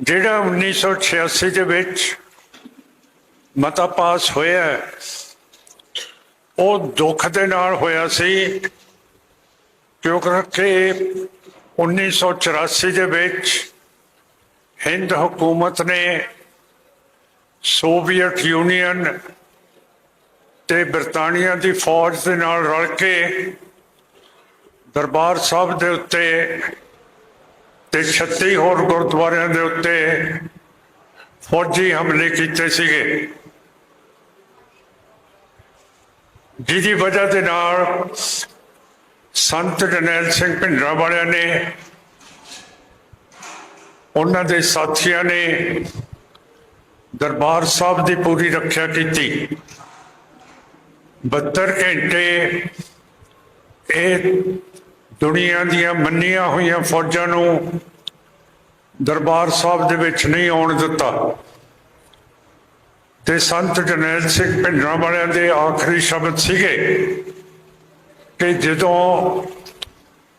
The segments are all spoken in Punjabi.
ਜਿਹੜਾ 1986 ਦੇ ਵਿੱਚ ਮਤਾ ਪਾਸ ਹੋਇਆ ਉਹ ਦੁੱਖ ਦੇ ਨਾਲ ਹੋਇਆ ਸੀ। ਕਿਉਂਕਿ 1984 ਦੇ ਵਿੱਚ ਹਿੰਦ ਹਕੂਮਤ ਨੇ ਸੋਵੀਅਤ ਯੂਨੀਅਨ ਤੇ ਬਰਤਾਨੀਆ ਦੀ ਫੌਜ ਦੇ ਨਾਲ ਰਲ ਕੇ ਦਰਬਾਰ ਸਾਹਿਬ ਦੇ ਉੱਤੇ ਤੇ 36 ਹੋਰ ਗੁਰਦੁਆਰਿਆਂ ਦੇ ਉੱਤੇ ਫੌਜੀ ਹਮਲੇ ਕੀਤੇ ਸੀਗੇ। ਜਿਹਦੀ ਵਜ੍ਹਾ ਦੇ ਨਾਲ ਸੰਤ ਜਨੈਲ ਸਿੰਘ ਭਿੰਡਰਾਂ ਵਾਲਿਆਂ ਨੇ, ਉਹਨਾਂ ਦੇ ਸਾਥੀਆਂ ਨੇ ਦਰਬਾਰ ਸਾਹਿਬ ਦੀ ਪੂਰੀ ਰੱਖਿਆ ਕੀਤੀ। 72 ਘੰਟੇ ਇਹ ਦੁਨੀਆ ਦੀਆਂ ਮੰਨੀਆਂ ਹੋਈਆਂ ਫੌਜਾਂ ਨੂੰ ਦਰਬਾਰ ਸਾਹਿਬ ਦੇ ਵਿੱਚ ਨਹੀਂ ਆਉਣ ਦਿੱਤਾ। ਤੇ ਸੰਤ ਜਰਨੈਲ ਸਿੰਘ ਭਿੰਡਰਾਂ ਵਾਲਿਆਂ ਦੇ ਆਖਰੀ ਸ਼ਬਦ ਸੀਗੇ ਕਿ ਜਦੋਂ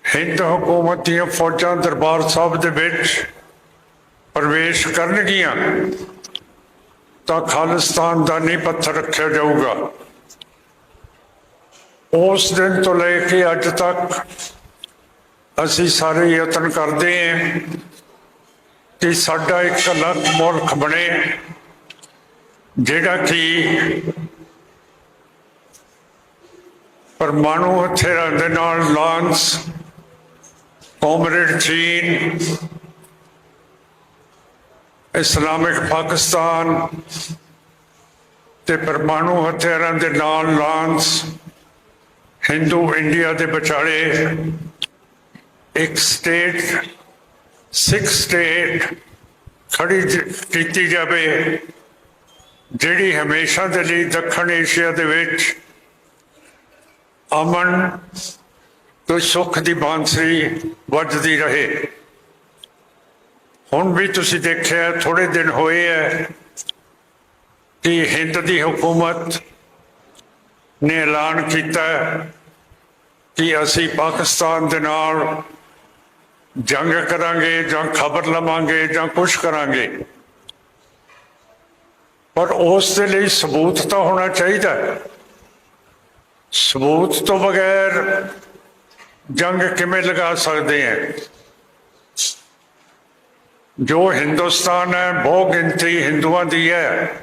ਹਿੰਦ ਹਕੂਮਤ ਦੀਆਂ ਫੌਜਾਂ ਦਰਬਾਰ ਸਾਹਿਬ ਦੇ ਵਿੱਚ ਪ੍ਰਵੇਸ਼ ਕਰਨਗੀਆਂ, ਤਾਂ ਖਾਲਿਸਤਾਨ ਦਾ ਨਹੀਂ ਪੱਥਰ ਰੱਖਿਆ ਜਾਊਗਾ। ਉਸ ਦਿਨ ਤੋਂ ਲੈ ਕੇ ਅੱਜ ਤੱਕ ਅਸੀਂ ਸਾਰੇ ਯਤਨ ਕਰਦੇ ਹਾਂ ਕਿ ਸਾਡਾ ਇੱਕ ਅਲੱਗ ਮੁਲਕ ਬਣੇ, ਜਿਹੜਾ ਕਿ ਪਰਮਾਣੂ ਹਥਿਆਰਾਂ ਦੇ ਨਾਲ ਲਾਂਸ, ਕਮਰੇਡ ਚੀਨ, ਇਸਲਾਮਿਕ ਪਾਕਿਸਤਾਨ ਤੇ ਪਰਮਾਣੂ ਹਥਿਆਰਾਂ ਦੇ ਨਾਲ ਲਾਂਸ ਹਿੰਦੂ ਇੰਡੀਆ ਦੇ ਵਿਚਾਲੇ ਇੱਕ ਸਟੇਟ ਸਿੱਖ ਸਟੇਟ ਖੜੀ ਕੀਤੀ ਜਾਵੇ, ਜਿਹੜੀ ਹਮੇਸ਼ਾ ਦੇ ਲਈ ਦੱਖਣ ਏਸ਼ੀਆ ਦੇ ਵਿੱਚ ਅਮਨ ਤੇ ਸੁੱਖ ਦੀ ਬਾਂਸਰੀ ਵੱਜਦੀ ਰਹੇ। ਹੁਣ ਵੀ ਤੁਸੀਂ ਦੇਖਿਆ ਥੋੜੇ ਦਿਨ ਹੋਏ ਹੈ ਕਿ ਹਿੰਦ ਦੀ ਹਕੂਮਤ ਨੇ ਐਲਾਨ ਕੀਤਾ ਕਿ ਅਸੀਂ ਪਾਕਿਸਤਾਨ ਦੇ ਨਾਲ ਜੰਗ ਕਰਾਂਗੇ ਜਾਂ ਖਬਰ ਲਵਾਂਗੇ ਜਾਂ ਕੁਝ ਕਰਾਂਗੇ। ਪਰ ਉਸ ਦੇ ਲਈ ਸਬੂਤ ਤਾਂ ਹੋਣਾ ਚਾਹੀਦਾ ਸਬੂਤ ਤੋਂ ਬਗੈਰ ਜੰਗ ਕਿਵੇਂ ਲਗਾ ਸਕਦੇ ਹਾਂ? ਜੋ ਹਿੰਦੁਸਤਾਨ ਹੈ, ਬਹੁ ਗਿਣਤੀ ਹਿੰਦੂਆਂ ਦੀ ਹੈ।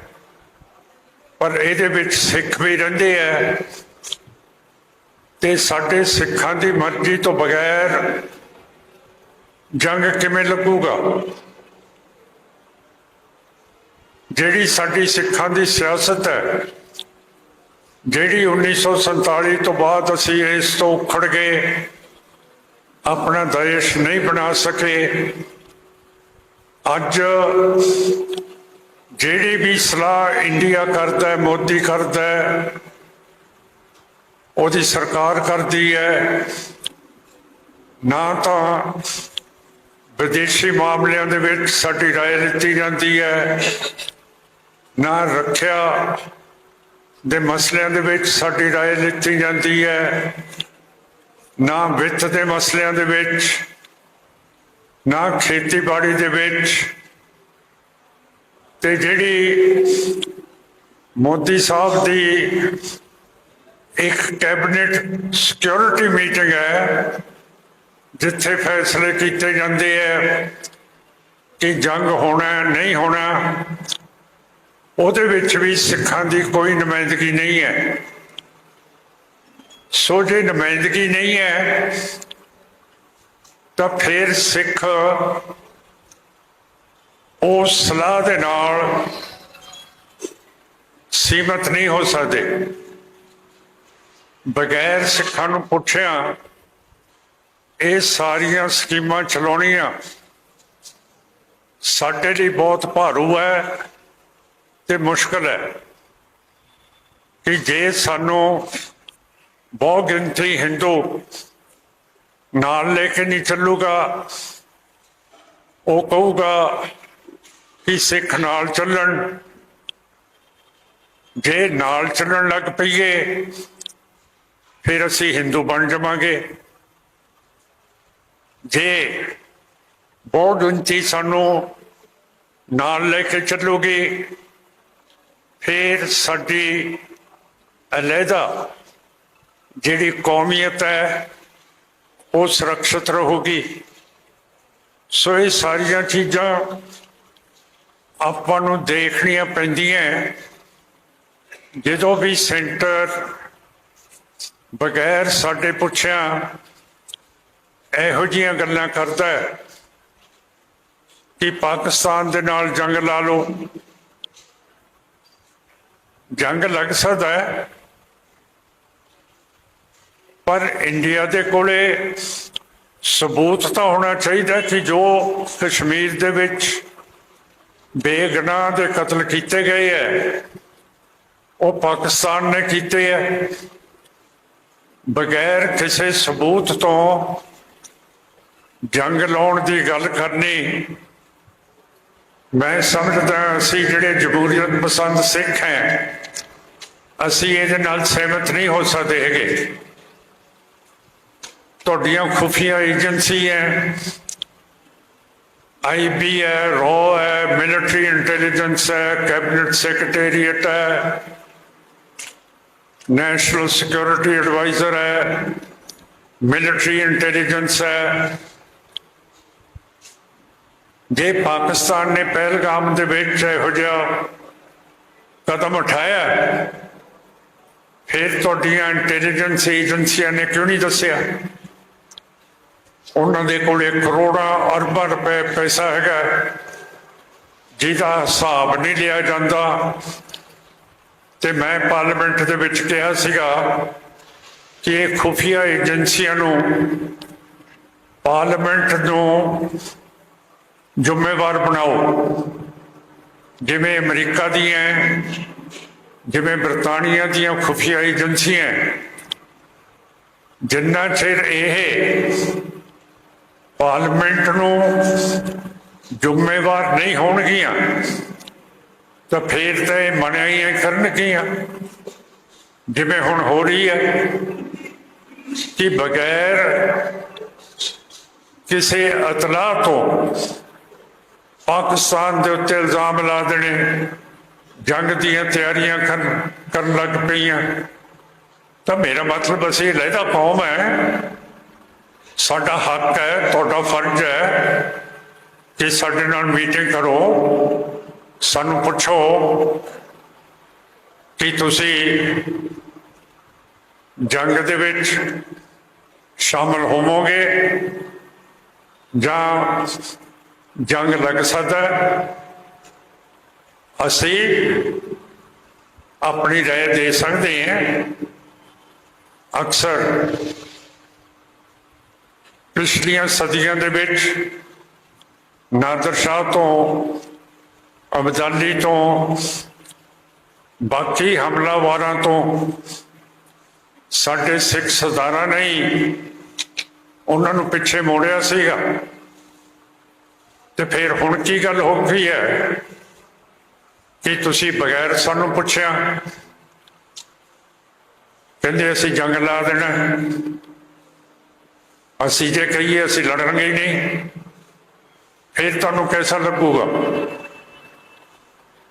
ਪਰ ਇਹਦੇ ਵਿੱਚ ਸਿੱਖ ਵੀ ਰਹਿੰਦੇ ਹੈ। ਤੇ ਸਾਡੇ ਸਿੱਖਾਂ ਦੀ ਮਰਜ਼ੀ ਤੋਂ ਬਗੈਰ ਜੰਗ ਕਿਵੇਂ ਲੱਗੂਗਾ? ਜਿਹੜੀ ਸਾਡੀ ਸਿੱਖਾਂ ਦੀ ਸਿਆਸਤ ਹੈ, ਜਿਹੜੀ 1947 ਤੋਂ ਬਾਅਦ ਅਸੀਂ ਇਸ ਤੋਂ ਉਖੜ ਗਏ, ਆਪਣਾ ਦੇਸ਼ ਨਹੀਂ ਬਣਾ ਸਕੇ, ਅੱਜ ਜਿਹੜੀ ਵੀ ਸਲਾਹ ਇੰਡੀਆ ਕਰਦਾ ਹੈ, ਮੋਦੀ ਕਰਦਾ ਹੈ, ਉਹਦੀ ਸਰਕਾਰ ਕਰਦੀ ਹੈ, ਨਾ ਤਾਂ ਵਿਦੇਸ਼ੀ ਮਾਮਲਿਆਂ ਦੇ ਵਿੱਚ ਸਾਡੀ رائے ਲਿੱਤੀ ਜਾਂਦੀ ਹੈ ਨਾ ਰੱਖਿਆ ਦੇ ਮਸਲਿਆਂ ਦੇ ਵਿੱਚ ਸਾਡੀ رائے ਲਿੱਤੀ ਜਾਂਦੀ ਹੈ ਨਾ ਵਿੱਤ ਦੇ ਮਸਲਿਆਂ ਦੇ ਵਿੱਚ ਨਾ ਖੇਤੀਬਾੜੀ ਦੇ ਵਿੱਚ ਤੇ ਜਿਹੜੀ ਮੋਦੀ ਸਾਹਿਬ ਦੀ ਇੱਕ ਕੈਬਨਿਟ ਸਿਕਿਉਰਿਟੀ ਮੀਟਿੰਗ ਹੈ ਜਿੱਥੇ ਫੈਸਲੇ ਕੀਤੇ ਜਾਂਦੇ ਹੈ ਕਿ ਜੰਗ ਹੋਣਾ, ਨਹੀਂ ਹੋਣਾ, ਉਹਦੇ ਵਿੱਚ ਵੀ ਸਿੱਖਾਂ ਦੀ ਕੋਈ ਨੁਮਾਇੰਦਗੀ ਨਹੀਂ ਹੈ। ਸੋ ਜੇ ਨੁਮਾਇੰਦਗੀ ਨਹੀਂ ਹੈ, ਤਾਂ ਫਿਰ ਸਿੱਖ ਉਹ ਸਲਾਹ ਦੇ ਨਾਲ ਸੀਮਤ ਨਹੀਂ ਹੋ ਸਕਦੇ। ਬਗੈਰ ਸਿੱਖਾਂ ਨੂੰ ਪੁੱਛਿਆ ਇਹ ਸਾਰੀਆਂ ਸਕੀਮਾਂ ਚਲਾਉਣੀਆਂ ਸਾਡੇ ਲਈ ਬਹੁਤ ਭਾਰੂ ਹੈ ਤੇ ਮੁਸ਼ਕਲ ਹੈ ਕਿ ਜੇ ਸਾਨੂੰ ਬਹੁ ਗਿਣਤੀ ਹਿੰਦੂ ਨਾਲ ਲੈ ਕੇ ਨਹੀਂ ਚੱਲੂਗਾ, ਉਹ ਕਹੂਗਾ ਕਿ ਸਿੱਖ ਨਾਲ ਚੱਲਣ। ਜੇ ਨਾਲ ਚੱਲਣ ਲੱਗ ਪਈਏ, ਫਿਰ ਅਸੀਂ ਹਿੰਦੂ ਬਣ ਜਾਵਾਂਗੇ। ਜੇ ਬਹੁਤ ਗਿਣਤੀ ਸਾਨੂੰ ਨਾਲ ਲੈ ਕੇ ਚੱਲੋਗੇ, ਫਿਰ ਸਾਡੀ ਅਲੱਗਾ ਜਿਹੜੀ ਕੌਮੀਅਤ ਹੈ, ਉਹ ਸੁਰੱਖਿਅਤ ਰਹੂਗੀ। ਸੋ ਇਹ ਸਾਰੀਆਂ ਚੀਜ਼ਾਂ ਆਪਾਂ ਨੂੰ ਦੇਖਣੀਆਂ ਪੈਂਦੀਆਂ ਜਦੋਂ ਵੀ ਸੈਂਟਰ ਬਗੈਰ ਸਾਡੇ ਪੁੱਛਿਆ ਇਹੋ ਜੀਆਂ ਗੱਲਾਂ ਕਰਦਾ ਹੈ ਕਿ ਪਾਕਿਸਤਾਨ ਦੇ ਨਾਲ ਜੰਗ ਲਾ ਲਓ। ਜੰਗ ਲੱਗ ਸਕਦਾ ਹੈ। ਪਰ ਇੰਡੀਆ ਦੇ ਕੋਲੇ ਸਬੂਤ ਤਾਂ ਹੋਣਾ ਚਾਹੀਦਾ ਕਿ ਜੋ ਕਸ਼ਮੀਰ ਦੇ ਵਿੱਚ ਬੇਗਨਾਹ ਦੇ ਕਤਲ ਕੀਤੇ ਗਏ ਹੈ, ਉਹ ਪਾਕਿਸਤਾਨ ਨੇ ਕੀਤੇ ਹੈ। ਬਗੈਰ ਕਿਸੇ ਸਬੂਤ ਤੋਂ ਜੰਗ ਲਾਉਣ ਦੀ ਗੱਲ ਕਰਨੀ। ਮੈਂ ਸਮਝਦਾ ਅਸੀਂ ਜਿਹੜੇ ਜਮਹੂਰੀਅਤ ਪਸੰਦ ਸਿੱਖ ਹੈ, ਅਸੀਂ ਇਹਦੇ ਨਾਲ ਸਹਿਮਤ ਨਹੀਂ ਹੋ ਸਕਦੇ ਹੈਗੇ। ਤੁਹਾਡੀਆਂ ਖੁਫੀਆ ਏਜੰਸੀ ਹੈ ਆਈਬੀ ਹੈ, ਰੋ ਹੈ, ਮਿਲਟਰੀ ਇੰਟੈਲੀਜੈਂਸ ਹੈ, ਕੈਬਨਿਟ ਸੈਕਟਰੀਏਟ ਹੈ, ਨੈਸ਼ਨਲ ਸਿਕਿਉਰਿਟੀ ਐਡਵਾਈਜ਼ਰ ਹੈ, ਮਿਲਟਰੀ ਇੰਟੈਲੀਜੈਂਸ ਹੈ। ਜੇ ਪਾਕਿਸਤਾਨ ਨੇ ਪਹਿਲਗਾਮ ਦੇ ਵਿੱਚ ਇਹੋ ਜਿਹਾ ਕਦਮ ਉਠਾਇਆ, ਫਿਰ ਤੁਹਾਡੀਆਂ ਇੰਟੈਲੀਜੈਂਸ ਏਜੰਸੀਆਂ ਨੇ ਕਿਉਂ ਨਹੀਂ ਦੱਸਿਆ? ਉਹਨਾਂ ਦੇ ਕੋਲ ਕਰੋੜਾਂ ਅਰਬਾਂ ਰੁਪਏ ਪੈਸਾ ਹੈਗਾ, ਜਿਹਦਾ ਹਿਸਾਬ ਨਹੀਂ ਲਿਆ ਜਾਂਦਾ। ਤੇ ਮੈਂ ਪਾਰਲੀਮੈਂਟ ਦੇ ਵਿੱਚ ਕਿਹਾ ਸੀਗਾ ਕਿ ਇਹ ਖੁਫੀਆ ਏਜੰਸੀਆਂ ਨੂੰ ਪਾਰਲੀਮੈਂਟ ਨੂੰ ਜ਼ਿੰਮੇਵਾਰ ਬਣਾਓ। ਜਿਵੇਂ ਅਮਰੀਕਾ ਦੀਆਂ ਜਿਵੇਂ ਬਰਤਾਨੀਆ ਦੀਆਂ ਖੁਫੀਆ ਏਜੰਸੀਆਂ ਜਿੰਨਾ ਚਿਰ ਇਹ ਪਾਰਲੀਮੈਂਟ ਨੂੰ ਜ਼ਿੰਮੇਵਾਰ ਨਹੀਂ ਹੋਣਗੀਆਂ, ਤਾਂ ਫੇਰ ਤਾਂ ਇਹ ਮਨਾਈਆਂ ਕਰਨਗੀਆਂ। ਜਿਵੇਂ ਹੁਣ ਹੋ ਰਹੀ ਹੈ ਕਿ ਬਗੈਰ ਕਿਸੇ ਅਤਲਾਹ ਤੋਂ ਪਾਕਿਸਤਾਨ ਦੇ ਉੱਤੇ ਇਲਜ਼ਾਮ ਲਾ ਦੇਣੇ। ਜੰਗ ਦੀਆਂ ਤਿਆਰੀਆਂ ਕਰਨ ਲੱਗ ਪਈਆਂ। ਤਾਂ ਮੇਰਾ ਮਤਲਬ ਅਸੀਂ ਲਹਿਦਾ ਕੌਮ ਹੈ। ਸਾਡਾ ਹੱਕ ਹੈ, ਤੁਹਾਡਾ ਫਰਜ਼ ਹੈ ਕਿ ਸਾਡੇ ਨਾਲ ਮੀਟਿੰਗ ਕਰੋ। ਸਾਨੂੰ ਪੁੱਛੋ ਕਿ ਤੁਸੀਂ ਜੰਗ ਦੇ ਵਿੱਚ ਸ਼ਾਮਲ ਹੋਵੋਗੇ ਜਾਂ ਜੰਗ ਲੱਗ ਸਕਦਾ ਹੈ। ਅਸੀਂ ਆਪਣੀ رائے ਦੇ ਸਕਦੇ ਹਾਂ ਅਕਸਰ ਪਿਛਲੀਆਂ ਸਦੀਆਂ ਦੇ ਵਿੱਚ ਨਾਦਰ ਸ਼ਾਹ ਤੋਂ ਅਬਦਾਲੀ ਤੋਂ ਬਾਕੀ ਹਮਲਾਵਾਰਾਂ ਤੋਂ ਸਾਡੇ ਸਿੱਖ ਸਰਦਾਰਾਂ ਨੇ ਹੀ ਉਹਨਾਂ ਨੂੰ ਪਿੱਛੇ ਮੋੜਿਆ ਸੀਗਾ ਤੇ ਫਿਰ ਹੁਣ ਕੀ ਗੱਲ ਹੋ ਗਈ ਹੈ? ਕਿ ਤੁਸੀਂ ਬਗੈਰ ਸਾਨੂੰ ਪੁੱਛਿਆ? ਕਹਿੰਦੇ ਅਸੀਂ ਜੰਗ ਲਾ ਦੇਣਾ। ਅਸੀਂ ਜੇ ਕਹੀਏ ਅਸੀਂ ਲੜਾਂਗੇ ਨਹੀਂ। ਫਿਰ ਤੁਹਾਨੂੰ ਕਿਹਦਾ ਲੱਗੂਗਾ?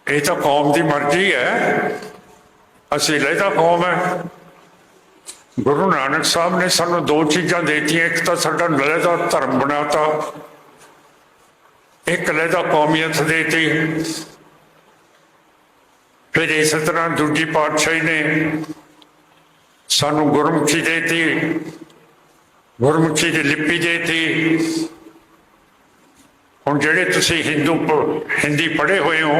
ਇਹ ਤਾਂ ਕੌਮ ਦੀ ਮਰਜ਼ੀ ਹੈ। ਅਸੀਂ ਲਹਿਦਾ ਕੌਮ ਹੈ। ਗੁਰੂ ਨਾਨਕ ਸਾਹਿਬ ਨੇ ਸਾਨੂੰ ਦੋ ਚੀਜ਼ਾਂ ਦੇਤੀਆਂ। ਇੱਕ ਤਾਂ ਸਾਡਾ ਨਲੇ ਦਾ ਧਰਮ ਬਣਾਤਾ। ਇੱਕ ਲਹਿਦਾ ਕੌਮੀਅਤ ਦੇਤੀ ਫਿਰ ਇਸ ਤਰ੍ਹਾਂ ਦੂਜੀ ਪਾਤਸ਼ਾਹੀ ਨੇ ਸਾਨੂੰ ਗੁਰਮੁਖੀ ਦੇਤੀ ਗੁਰਮੁਖੀ ਦੀ ਲਿਪੀ ਦੇਤੀ ਹੁਣ ਜਿਹੜੇ ਤੁਸੀਂ ਹਿੰਦੂ ਪ- ਹਿੰਦੀ ਪੜ੍ਹੇ ਹੋਏ ਹੋ,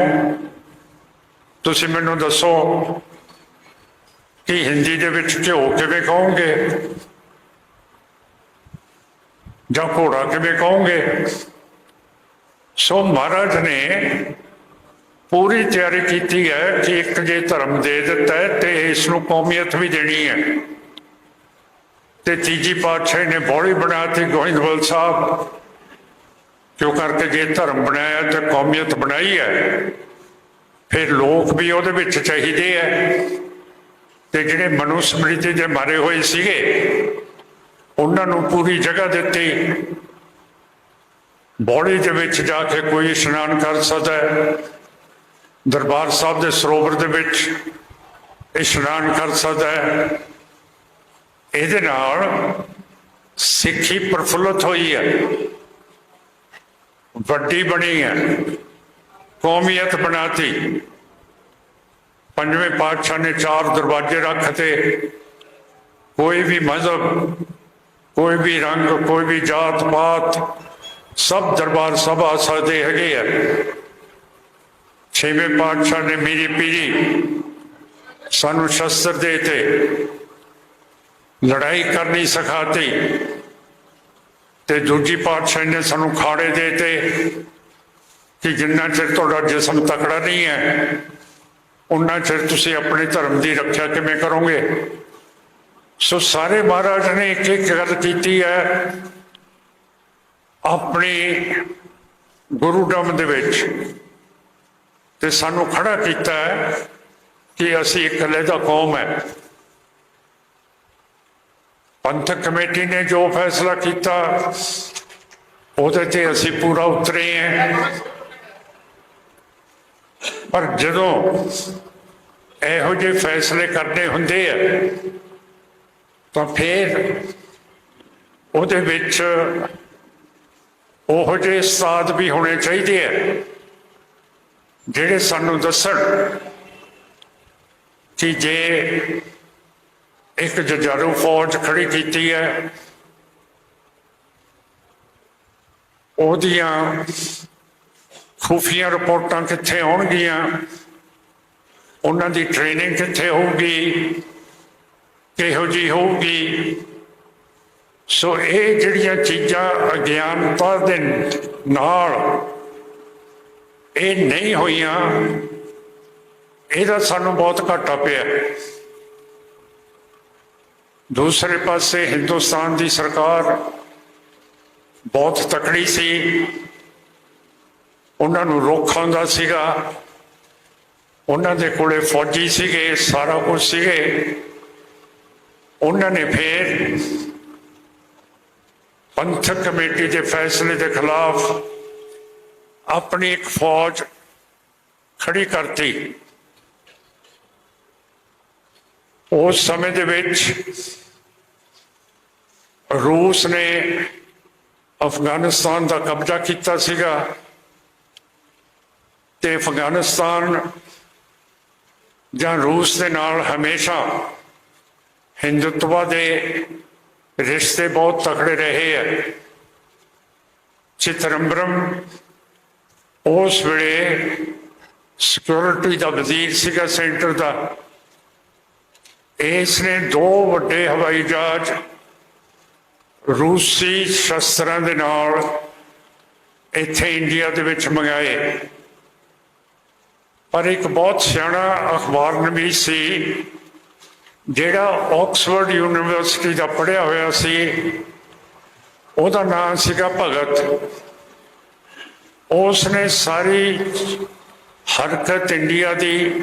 ਤੁਸੀਂ ਮੈਨੂੰ ਦੱਸੋ ਕਿ ਹਿੰਦੀ ਦੇ ਵਿੱਚ ਘਿਓ ਕਿਵੇਂ ਕਹੋਗੇ ਜਾਂ ਘੋੜਾ ਕਿਵੇਂ ਕਹੋਗੇ ਸੋ ਮਹਾਰਾਜ ਨੇ ਪੂਰੀ ਤਿਆਰੀ ਕੀਤੀ ਹੈ ਕਿ ਇੱਕ ਜੇ ਧਰਮ ਦੇ ਦਿੱਤਾ ਹੈ ਤੇ ਇਸ ਨੂੰ ਕੌਮੀਅਤ ਵੀ ਦੇਣੀ ਹੈ। ਤੇ ਤੀਜੀ ਪਾਤਸ਼ਾਹੀ ਨੇ ਬੋਲੀ ਬਣਾਤੀ ਗੋਇੰਦਵਾਲ ਸਾਹਿਬ, ਕਿਉਂ ਕਰਕੇ ਜੇ ਧਰਮ ਬਣਾਇਆ ਤੇ ਕੌਮੀਅਤ ਬਣਾਈ ਹੈ, ਫਿਰ ਲੋਕ ਵੀ ਉਹਦੇ ਵਿੱਚ ਚਾਹੀਦੇ ਹੈ। ਤੇ ਜਿਹੜੇ ਮਨੁ ਸਮ੍ਰਿਤੀ ਦੇ ਮਾਰੇ ਹੋਏ ਸੀਗੇ, ਉਹਨਾਂ ਨੂੰ ਪੂਰੀ ਜਗ੍ਹਾ ਦਿੱਤੀ। ਬੌੜੀ ਦੇ ਵਿੱਚ ਜਾ ਕੇ ਕੋਈ ਇਸ਼ਨਾਨ ਕਰ ਸਕਦਾ ਹੈ। ਦਰਬਾਰ ਸਾਹਿਬ ਦੇ ਸਰੋਵਰ ਦੇ ਵਿੱਚ ਇਸ਼ਨਾਨ ਕਰ ਸਕਦਾ ਹੈ। ਇਹਦੇ ਨਾਲ ਸਿੱਖੀ ਪ੍ਰਫੁੱਲਤ ਹੋਈ ਹੈ। ਵੱਡੀ ਬਣੀ ਹੈ। ਕੌਮੀਅਤ ਬਣਾਤੀ। ਪੰਜਵੇਂ ਪਾਤਸ਼ਾਹ ਨੇ ਚਾਰ ਦਰਵਾਜ਼ੇ ਰੱਖਤੇ। ਕੋਈ ਵੀ ਮਜ਼ਹਬ, ਕੋਈ ਵੀ ਰੰਗ, ਕੋਈ ਵੀ ਜਾਤ ਪਾਤ ਸਭ ਦਰਬਾਰ ਸਭ ਆ ਸਕਦੇ ਹੈਗੇ ਆ। ਛੇਵੇਂ ਪਾਤਸ਼ਾਹ ਨੇ ਮੇਰੀ ਪੀੜੀ ਸਾਨੂੰ ਸ਼ਸਤਰ ਦੇ ਤੇ ਲੜਾਈ ਕਰਨੀ ਸਿਖਾਤੀ ਤੇ ਦੂਜੀ ਪਾਤਸ਼ਾਹ ਨੇ ਸਾਨੂੰ ਖਾੜੇ ਦੇ ਤੇ ਕਿ ਜਿੰਨਾ ਚਿਰ ਤੁਹਾਡਾ ਜਿਸਮ ਤਕੜਾ ਨਹੀਂ ਹੈ, ਉਨਾ ਚਿਰ ਤੁਸੀਂ ਆਪਣੇ ਧਰਮ ਦੀ ਰੱਖਿਆ ਕਿਵੇਂ ਕਰੋਗੇ? ਸੋ ਸਾਰੇ ਮਹਾਰਾਜ ਨੇ ਇੱਕ ਇੱਕ ਗੱਲ ਕੀਤੀ ਹੈ ਆਪਣੀ ਗੁਰੂਡਮ ਦੇ ਵਿੱਚ ਤੇ ਸਾਨੂੰ ਖੜਾ ਕੀਤਾ ਹੈ ਕਿ ਅਸੀਂ ਇੱਕ ਲਹਿਦਾ ਕੌਮ ਹੈ। ਪੰਥਕ ਕਮੇਟੀ ਨੇ ਜੋ ਫੈਸਲਾ ਕੀਤਾ, ਉਹਦੇ ਤੇ ਅਸੀਂ ਪੂਰਾ ਉਤਰੇ ਹਾਂ। ਪਰ ਜਦੋਂ ਇਹੋ ਜਿਹੇ ਫੈਸਲੇ ਕਰਨੇ ਹੁੰਦੇ ਆ, ਤਾਂ ਫਿਰ ਉਹਦੇ ਵਿੱਚ ਉਹੋ ਜਿਹੇ ਉਸਤਾਦ ਵੀ ਹੋਣੇ ਚਾਹੀਦੇ ਆ, ਜਿਹੜੇ ਸਾਨੂੰ ਦੱਸਣ ਕਿ ਜੇ ਇੱਕ ਜਜਾਰੂ ਫੌਜ ਖੜੀ ਕੀਤੀ ਹੈ, ਉਹਦੀਆਂ ਖੂਫੀਆ ਰਿਪੋਰਟਾਂ ਕਿੱਥੇ ਆਉਣਗੀਆਂ, ਉਹਨਾਂ ਦੀ ਟ੍ਰੇਨਿੰਗ ਕਿੱਥੇ ਹੋਊਗੀ, ਕਿਹੋ ਜੀ ਹੋਊਗੀ ਸੋ ਇਹ ਜਿਹੜੀਆਂ ਚੀਜ਼ਾਂ ਅਗਿਆਨਤਾ ਦੇ ਨਾਲ ਇਹ ਨਹੀਂ ਹੋਈਆਂ, ਇਹਦਾ ਸਾਨੂੰ ਬਹੁਤ ਘਾਟਾ ਪਿਆ। ਦੂਸਰੇ ਪਾਸੇ ਹਿੰਦੁਸਤਾਨ ਦੀ ਸਰਕਾਰ ਬਹੁਤ ਤਕੜੀ ਸੀ। ਉਹਨਾਂ ਨੂੰ ਰੋਕਣ ਦਾ ਸੀਗਾ। ਉਹਨਾਂ ਦੇ ਕੋਲੇ ਫੌਜੀ ਸੀਗੇ, ਸਾਰਾ ਕੁਝ ਸੀਗੇ। ਉਹਨਾਂ ਨੇ ਫੇਰ ਪੰਥਕ ਕਮੇਟੀ ਦੇ ਫੈਸਲੇ ਦੇ ਖਿਲਾਫ ਆਪਣੀ ਇੱਕ ਫੌਜ ਖੜੀ ਕਰਤੀ। ਉਸ ਸਮੇਂ ਦੇ ਵਿੱਚ ਰੂਸ ਨੇ ਅਫਗਾਨਿਸਤਾਨ ਦਾ ਕਬਜ਼ਾ ਕੀਤਾ ਸੀਗਾ ਤੇ ਅਫਗਾਨਿਸਤਾਨ ਜਾਂ ਰੂਸ ਦੇ ਨਾਲ ਹਮੇਸ਼ਾ ਹਿੰਦੁੱਤਵਾ ਦੇ ਰਿਸ਼ਤੇ ਬਹੁਤ ਤਕੜੇ ਰਹੇ ਆ। ਚਿਤਰੰਬਰਮ ਉਸ ਵੇਲੇ ਸਿਕਿਉਰਿਟੀ ਦਾ ਵਜ਼ੀਰ ਸੀਗਾ ਸੈਂਟਰ ਦਾ। ਇਸ ਨੇ ਦੋ ਵੱਡੇ ਹਵਾਈ ਜਹਾਜ਼ ਰੂਸੀ ਸ਼ਸਤਰਾਂ ਦੇ ਨਾਲ ਇੱਥੇ ਇੰਡੀਆ ਦੇ ਵਿੱਚ ਮੰਗਾਏ। ਪਰ ਇੱਕ ਬਹੁਤ ਸਿਆਣਾ ਅਖਬਾਰ ਨਵੀਸ ਸੀ ਜਿਹੜਾ ਆਕਸਫੋਰਡ ਯੂਨੀਵਰਸਿਟੀ ਦਾ ਪੜ੍ਹਿਆ ਹੋਇਆ ਸੀ, ਉਹਦਾ ਨਾਮ ਸੀਗਾ ਭਗਤ। ਉਸ ਨੇ ਸਾਰੀ ਹਰਕਤ ਇੰਡੀਆ ਦੀ,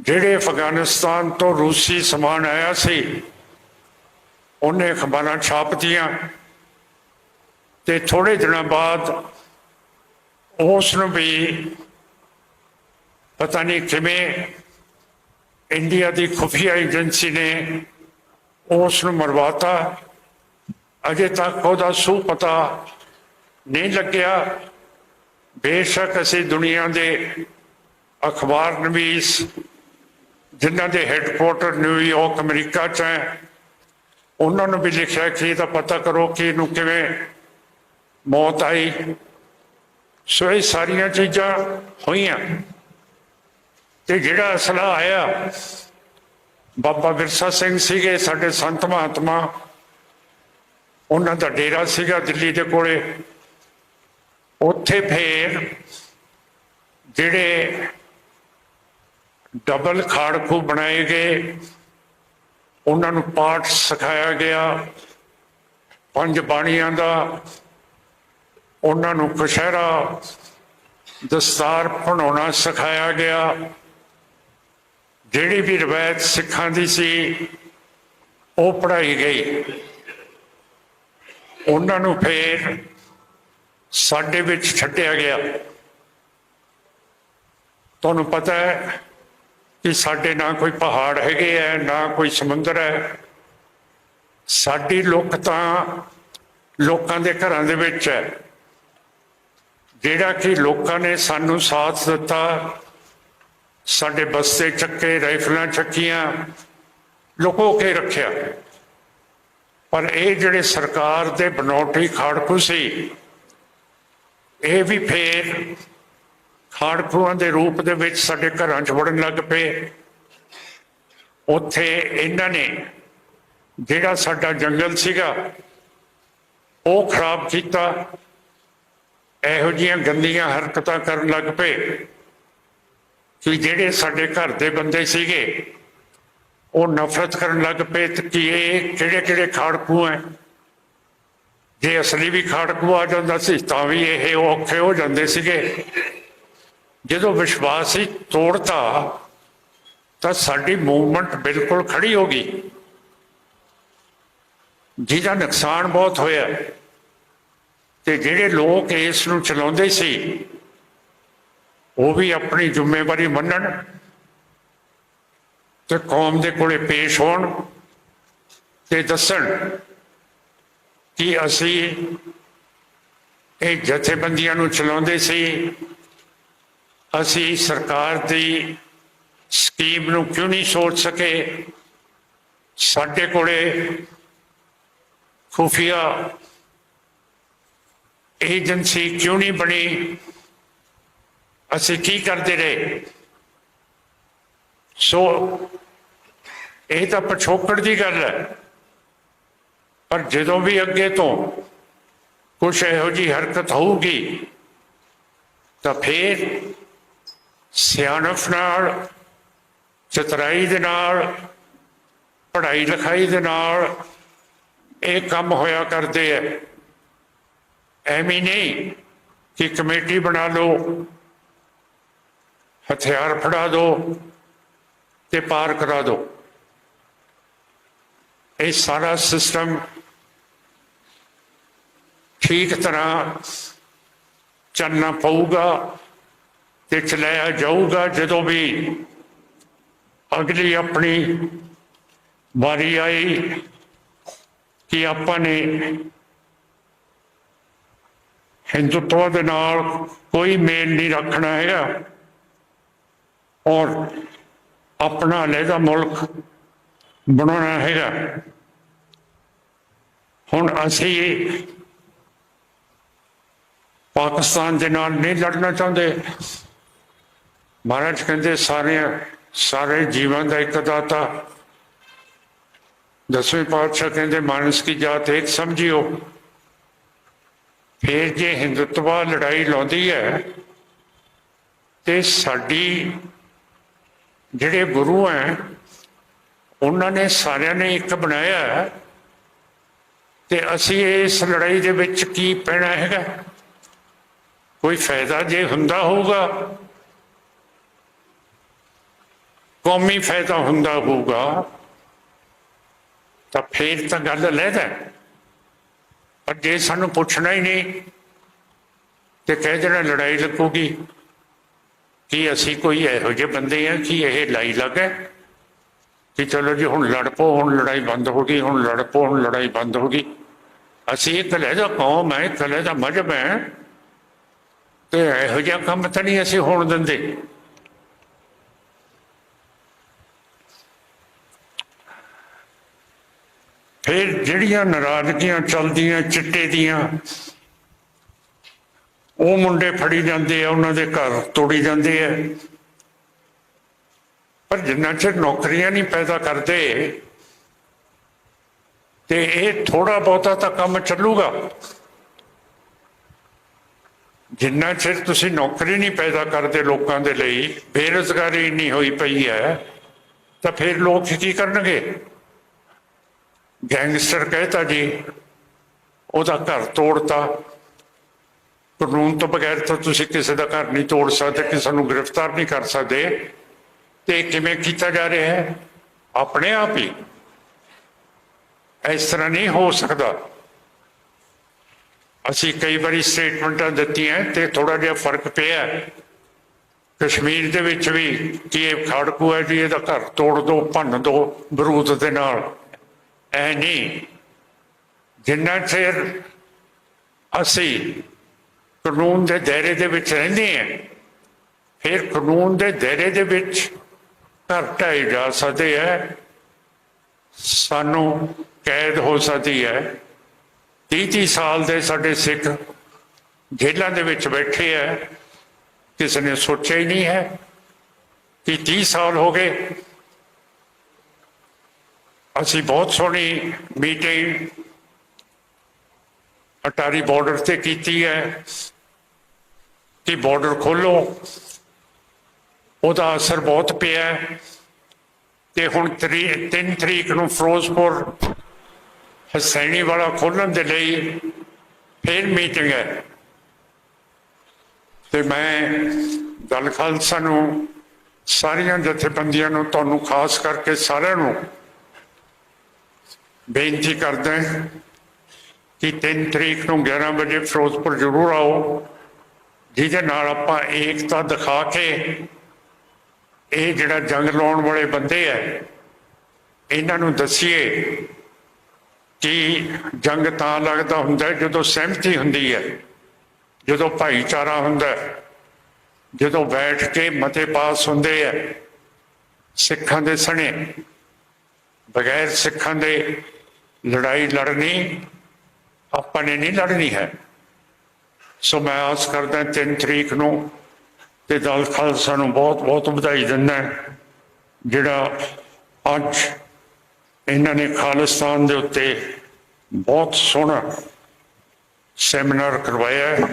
ਜਿਹੜੇ ਅਫਗਾਨਿਸਤਾਨ ਤੋਂ ਰੂਸੀ ਸਮਾਨ ਆਇਆ ਸੀ, ਉਹਨੇ ਅਖਬਾਰਾਂ ਛਾਪਤੀਆਂ। ਤੇ ਥੋੜੇ ਦਿਨਾਂ ਬਾਅਦ ਉਸ ਨੂੰ ਵੀ ਪਤਾ ਨਹੀਂ ਕਿਵੇਂ ਇੰਡੀਆ ਦੀ ਖੁਫੀਆ ਏਜੰਸੀ ਨੇ ਉਸ ਨੂੰ ਮਰਵਾਤਾ। ਅਜੇ ਤੱਕ ਉਹਦਾ ਸੂ ਪਤਾ ਨਹੀਂ ਲੱਗਿਆ। ਬੇਸ਼ੱਕ ਅਸੀਂ ਦੁਨੀਆ ਦੇ ਅਖਬਾਰ ਨਵੀਸ, ਜਿਨ੍ਹਾਂ ਦੇ ਹੈੱਡਕੁਆਟਰ ਨਿਊਯਾਰਕ ਅਮਰੀਕਾ 'ਚ ਹੈ, ਉਹਨਾਂ ਨੂੰ ਵੀ ਲਿਖਿਆ ਕਿ ਇਹਦਾ ਪਤਾ ਕਰੋ ਕਿ ਇਹਨੂੰ ਕਿਵੇਂ ਮੌਤ ਆਈ। ਸੋ ਇਹ ਸਾਰੀਆਂ ਚੀਜ਼ਾਂ ਹੋਈਆਂ। ਤੇ ਜਿਹੜਾ ਅਸਲਾ ਆਇਆ, ਬਾਬਾ ਵਿਰਸਾ ਸਿੰਘ ਸੀਗੇ, ਸਾਡੇ ਸੰਤ ਮਹਾਤਮਾ। ਉਹਨਾਂ ਦਾ ਡੇਰਾ ਸੀਗਾ ਦਿੱਲੀ ਦੇ ਕੋਲੇ। ਉੱਥੇ ਫੇਰ ਜਿਹੜੇ ਡਬਲ ਖਾੜਕੂ ਬਣਾਏ ਗਏ, ਉਹਨਾਂ ਨੂੰ ਪਾਠ ਸਿਖਾਇਆ ਗਿਆ। ਪੰਜ ਬਾਣੀਆਂ ਦਾ, ਉਹਨਾਂ ਨੂੰ ਕਸ਼ਹਿਰਾ ਦਸਤਾਰ ਬਣਾਉਣਾ ਸਿਖਾਇਆ ਗਿਆ। ਜਿਹੜੀ ਵੀ ਰਵਾਇਤ ਸਿੱਖਾਂ ਦੀ ਸੀ, ਉਹ ਪੜ੍ਹਾਈ ਗਈ। ਉਹਨਾਂ ਨੂੰ ਫੇਰ ਸਾਡੇ ਵਿੱਚ ਛੱਡਿਆ ਗਿਆ। ਤੁਹਾਨੂੰ ਪਤਾ ਹੈ ਕਿ ਸਾਡੇ ਨਾ ਕੋਈ ਪਹਾੜ ਹੈਗੇ ਹੈ ਨਾ ਕੋਈ ਸਮੁੰਦਰ ਹੈ ਸਾਡੀ ਲੁੱਕ ਤਾਂ ਲੋਕਾਂ ਦੇ ਘਰਾਂ ਦੇ ਵਿੱਚ ਹੈ ਜਿਹੜਾ ਕਿ ਲੋਕਾਂ ਨੇ ਸਾਨੂੰ ਸਾਥ ਦਿੱਤਾ ਸਾਡੇ ਬਸਤੇ ਚੱਕੇ, ਰਾਈਫਲਾਂ ਚੱਕੀਆਂ, ਲੁਕੋ ਕੇ ਰੱਖਿਆ। ਪਰ ਇਹ ਜਿਹੜੇ ਸਰਕਾਰ ਦੇ ਬਨੌਟੀ ਖਾੜਕੂ ਸੀ, ਇਹ ਵੀ ਫੇਰ ਖਾੜਕੂਆਂ ਦੇ ਰੂਪ ਦੇ ਵਿੱਚ ਸਾਡੇ ਘਰਾਂ 'ਚ ਵੜਨ ਲੱਗ ਪਏ। ਉੱਥੇ ਇਹਨਾਂ ਨੇ ਜਿਹੜਾ ਸਾਡਾ ਜੰਗਲ ਸੀਗਾ, ਉਹ ਖਰਾਬ ਕੀਤਾ। ਇਹੋ ਜਿਹੀਆਂ ਗੰਦੀਆਂ ਹਰਕਤਾਂ ਕਰਨ ਲੱਗ ਪਏ। ਕਿ ਜਿਹੜੇ ਸਾਡੇ ਘਰ ਦੇ ਬੰਦੇ ਸੀਗੇ, ਉਹ ਨਫ਼ਰਤ ਕਰਨ ਲੱਗ ਪਏ ਕਿ ਇਹ ਕਿਹੜੇ ਕਿਹੜੇ ਖਾੜਕੂ ਹੈ ਜੇ ਅਸਲੀ ਵੀ ਖਾੜਕੂ ਆ ਜਾਂਦਾ ਸੀ, ਤਾਂ ਵੀ ਇਹ ਔਖੇ ਹੋ ਜਾਂਦੇ ਸੀਗੇ। ਜਦੋਂ ਵਿਸ਼ਵਾਸ ਹੀ ਤੋੜਤਾ, ਤਾਂ ਸਾਡੀ ਮੂਵਮੈਂਟ ਬਿਲਕੁਲ ਖੜੀ ਹੋ ਗਈ। ਜਿਹਦਾ ਨੁਕਸਾਨ ਬਹੁਤ ਹੋਇਆ, ਤੇ ਜਿਹੜੇ ਲੋਕ ਇਸ ਨੂੰ ਚਲਾਉਂਦੇ ਸੀ ਉਹ ਵੀ ਆਪਣੀ ਜ਼ਿੰਮੇਵਾਰੀ ਮੰਨਣ ਤੇ ਕੌਮ ਦੇ ਕੋਲੇ ਪੇਸ਼ ਹੋਣ ਤੇ ਦੱਸਣ ਕਿ ਅਸੀਂ ਇਹ ਜਥੇਬੰਦੀਆਂ ਨੂੰ ਚਲਾਉਂਦੇ ਸੀ। ਅਸੀਂ ਸਰਕਾਰ ਦੀ ਸਕੀਮ ਨੂੰ ਕਿਉਂ ਨਹੀਂ ਸੋਚ ਸਕੇ? ਸਾਡੇ ਕੋਲੇ ਖੁਫੀਆ ਏਜੰਸੀ ਕਿਉਂ ਨਹੀਂ ਬਣੀ? ਅਸੀਂ ਕੀ ਕਰਦੇ ਰਹੇ? ਸੋ, ਇਹ ਤਾਂ ਪਛੋਕੜ ਦੀ ਗੱਲ ਹੈ। ਪਰ ਜਦੋਂ ਵੀ ਅੱਗੇ ਤੋਂ ਕੁਛ ਇਹੋ ਜੀ ਹਰਕਤ ਹੋਊਗੀ, ਤਾਂ ਫੇਰ ਸਿਆਣਫ ਨਾਲ, ਚਤਰਾਈ ਦੇ ਨਾਲ, ਪੜ੍ਹਾਈ ਲਿਖਾਈ ਦੇ ਨਾਲ ਇਹ ਕੰਮ ਹੋਇਆ ਕਰਦੇ ਐ ਐਵੇਂ ਨਹੀਂ ਕਿ ਕਮੇਟੀ ਬਣਾ ਲਓ ਹਥਿਆਰ ਫੜਾ ਦਿਓ ਤੇ ਪਾਰ ਕਰਾ ਦਿਓ ਇਹ ਸਾਰਾ ਸਿਸਟਮ ਠੀਕ ਤਰ੍ਹਾਂ ਚੱਲਣਾ ਪਊਗਾ ਤੇ ਚਲਾਇਆ ਜਾਊਗਾ ਜਦੋਂ ਵੀ ਅਗਲੀ ਆਪਣੀ ਵਾਰੀ ਆਈ ਕਿ ਆਪਾਂ ਨੇ ਹਿੰਦੂਤਵ ਦੇ ਨਾਲ ਕੋਈ ਮੇਲ ਨਹੀਂ ਰੱਖਣਾ ਹੈਗਾ। ਔਰ ਆਪਣਾ ਲਹਿਦਾ ਮੁਲਕ ਬਣਾਉਣਾ ਹੈਗਾ। ਹੁਣ ਅਸੀਂ ਪਾਕਿਸਤਾਨ ਦੇ ਨਾਲ ਨਹੀਂ ਲੜਨਾ ਚਾਹੁੰਦੇ। ਮਹਾਰਾਜ ਕਹਿੰਦੇ ਸਾਰੇ ਸਾਰੇ ਜੀਵਨ ਦਾ ਇੱਕ ਦਾਤਾ। ਦਸਵੇਂ ਪਾਤਸ਼ਾਹ ਕਹਿੰਦੇ, ਮਾਨਸ ਕੀ ਜਾਤ ਇੱਕ ਸਮਝਿਓ। ਫਿਰ ਜੇ ਹਿੰਦੁਤਵਾ ਲੜਾਈ ਲਾਉਂਦੀ ਹੈ, ਤੇ ਸਾਡੀ ਜਿਹੜੇ ਗੁਰੂ ਹੈ ਉਹਨਾਂ ਨੇ ਸਾਰਿਆਂ ਨੇ ਇੱਕ ਬਣਾਇਆ ਤੇ ਅਸੀਂ ਇਸ ਲੜਾਈ ਦੇ ਵਿੱਚ ਕੀ ਪੈਣਾ ਹੈਗਾ? ਕੋਈ ਫਾਇਦਾ ਜੇ ਹੁੰਦਾ ਹੋਊਗਾ? ਕੌਮੀ ਫਾਇਦਾ ਹੁੰਦਾ ਹੋਊਗਾ, ਤਾਂ ਫੇਰ ਤਾਂ ਗੱਲ ਲੈਦਾ ਪਰ ਜੇ ਸਾਨੂੰ ਪੁੱਛਣਾ ਹੀ ਨਹੀਂ, ਤੇ ਕਹਿ ਦੇਣਾ ਲੜਾਈ ਲੱਗੂਗੀ। ਕਿ ਅਸੀਂ ਕੋਈ ਇਹੋ ਜਿਹੇ ਬੰਦੇ ਆ ਕਿ ਇਹ ਲਾਈ ਲੱਗੇ ਕਿ ਚਲੋ ਜੀ, ਹੁਣ ਲੜ ਪੋ ਹੁਣ ਲੜਾਈ ਬੰਦ ਹੋ ਗਈ, ਹੁਣ ਲੜ ਪੋ ਹੁਣ ਲੜਾਈ ਬੰਦ ਹੋ ਗਈ। ਅਸੀਂ ਇੱਕ ਲਹਿਦਾ ਕੌਮ ਹੈ ਇੱਕ ਲਹਿਦਾ ਮਜਬ ਹੈ ਤੇ ਇਹੋ ਜਿਹਾ ਕੰਮ ਤਾਂ ਨਹੀਂ ਅਸੀਂ ਹੋਣ ਦਿੰਦੇ। ਫਿਰ ਜਿਹੜੀਆਂ ਨਾਰਾਜ਼ਗੀਆਂ ਚੱਲਦੀਆਂ, ਚਿੱਟੇ ਦੀਆਂ ਉਹ ਮੁੰਡੇ ਫੜੀ ਜਾਂਦੇ ਆ, ਉਹਨਾਂ ਦੇ ਘਰ ਤੋੜੀ ਜਾਂਦੇ ਆ। ਪਰ ਜਿੰਨਾ ਚਿਰ ਨੌਕਰੀਆਂ ਨਹੀਂ ਪੈਦਾ ਕਰਦੇ, ਤੇ ਇਹ ਥੋੜਾ ਬਹੁਤਾ ਤਾਂ ਕੰਮ ਚੱਲੂਗਾ। ਜਿੰਨਾ ਚਿਰ ਤੁਸੀਂ ਨੌਕਰੀ ਨਹੀਂ ਪੈਦਾ ਕਰਦੇ ਲੋਕਾਂ ਦੇ ਲਈ, ਬੇਰੁਜ਼ਗਾਰੀ ਨਹੀਂ ਹੋਈ ਪਈ ਹੈ, ਤਾਂ ਫਿਰ ਲੋਕ ਕੀ ਕਰਨਗੇ? ਗੈਂਗਸਟਰ ਕਹਿਤਾ ਜੀ, ਉਹਦਾ ਘਰ ਤੋੜਤਾ। ਕਾਨੂੰਨ ਤੋਂ ਬਗੈਰ ਤਾਂ ਤੁਸੀਂ ਕਿਸੇ ਦਾ ਘਰ ਨਹੀਂ ਤੋੜ ਸਕਦੇ, ਕਿਸੇ ਨੂੰ ਗ੍ਰਿਫਤਾਰ ਨਹੀਂ ਕਰ ਸਕਦੇ। ਤੇ ਕਿਵੇਂ ਕੀਤਾ ਜਾ ਰਿਹਾ ਹੈ? ਆਪਣੇ ਆਪ ਹੀ। ਇਸ ਤਰ੍ਹਾਂ ਨਹੀਂ ਹੋ ਸਕਦਾ। ਅਸੀਂ ਕਈ ਵਾਰੀ ਸਟੇਟਮੈਂਟਾਂ ਦਿੱਤੀਆਂ ਤੇ ਥੋੜਾ ਜਿਹਾ ਫ਼ਰਕ ਪਿਆ। ਕਸ਼ਮੀਰ ਦੇ ਵਿੱਚ ਵੀ ਕੀ ਇਹ ਖਾੜਕੂ ਹੈ ਜੀ, ਇਹਦਾ ਘਰ ਤੋੜ ਦੋ, ਭੰਨ ਦੋ, ਬਰੂਦ ਦੇ ਨਾਲ। ਐ ਨਹੀਂ। ਜਿੰਨਾ ਚਿਰ ਅਸੀਂ ਕਾਨੂੰਨ ਦੇ ਦਾਇਰੇ ਦੇ ਵਿੱਚ ਰਹਿੰਦੇ ਹਾਂ ਫਿਰ ਕਾਨੂੰਨ ਦੇ ਦਾਇਰੇ ਦੇ ਵਿੱਚ ਘਰ ਢਾਏ ਜਾ ਸਕਦੇ ਹੈ ਸਾਨੂੰ ਕੈਦ ਹੋ ਸਕਦੀ ਹੈ 30 ਸਾਲ ਦੇ ਸਾਡੇ ਸਿੱਖ ਜੇਲ੍ਹਾਂ ਦੇ ਵਿੱਚ ਬੈਠੇ ਹੈ ਕਿਸੇ ਨੇ ਸੋਚਿਆ ਹੀ ਨਹੀਂ ਹੈ ਕਿ 30 ਸਾਲ ਹੋ ਗਏ। ਅਸੀਂ ਬਹੁਤ ਸੋਹਣੀ ਮੀਟਿੰਗ ਅਟਾਰੀ ਬਾਰਡਰ ਤੇ ਕੀਤੀ ਹੈ। ਕਿ ਬਾਰਡਰ ਖੋਲੋ ਉਹਦਾ ਅਸਰ ਬਹੁਤ ਪਿਆ ਹੈ। ਤੇ ਹੁਣ 3 ਤਰੀਕ ਨੂੰ ਫਿਰੋਜ਼ਪੁਰ ਹਸੈਣੀ ਵਾਲਾ ਖੋਲਣ ਦੇ ਲਈ ਫਿਰ ਮੀਟਿੰਗ ਹੈ। ਤੇ ਮੈਂ ਦਲ ਖਾਲਸਾ ਨੂੰ, ਸਾਰੀਆਂ ਜਥੇਬੰਦੀਆਂ ਨੂੰ, ਤੁਹਾਨੂੰ ਖਾਸ ਕਰਕੇ ਸਾਰਿਆਂ ਨੂੰ ਬੇਨਤੀ ਕਰਦਾ ਕਿ 3 ਤਰੀਕ ਨੂੰ 11 ਵਜੇ ਫਿਰੋਜ਼ਪੁਰ ਜ਼ਰੂਰ ਆਓ। ਜਿਹਦੇ ਨਾਲ ਆਪਾਂ ਏਕਤਾ ਦਿਖਾ ਕੇ ਇਹ ਜਿਹੜਾ ਜੰਗ ਲਾਉਣ ਵਾਲੇ ਬੰਦੇ ਐ ਇਹਨਾਂ ਨੂੰ ਦੱਸੀਏ ਕਿ ਜੰਗ ਤਾਂ ਲੱਗਦਾ ਹੁੰਦਾ ਜਦੋਂ ਸਹਿਮਤੀ ਹੁੰਦੀ ਹੈ, ਜਦੋਂ ਭਾਈਚਾਰਾ ਹੁੰਦਾ ਜਦੋਂ ਬੈਠ ਕੇ ਮਤੇ ਪਾਸ ਹੁੰਦੇ ਐ ਸਿੱਖਾਂ ਦੇ ਸਣੇ। ਬਗੈਰ ਸਿੱਖਾਂ ਦੇ ਲੜਾਈ ਲੜਨੀ ਆਪਾਂ ਨੇ ਨਹੀਂ ਲੜਨੀ ਹੈ। ਸੋ ਮੈਂ ਆਸ ਕਰਦਾ 3 ਤਰੀਕ ਨੂੰ ਤੇ ਦਲ ਖਾਲਸਾ ਨੂੰ ਬਹੁਤ ਬਹੁਤ ਵਧਾਈ ਦਿੰਦਾ ਜਿਹੜਾ ਅੱਜ ਇਹਨਾਂ ਨੇ ਖਾਲਿਸਤਾਨ ਦੇ ਉੱਤੇ ਬਹੁਤ ਸੋਹਣਾ ਸੈਮੀਨਾਰ ਕਰਵਾਇਆ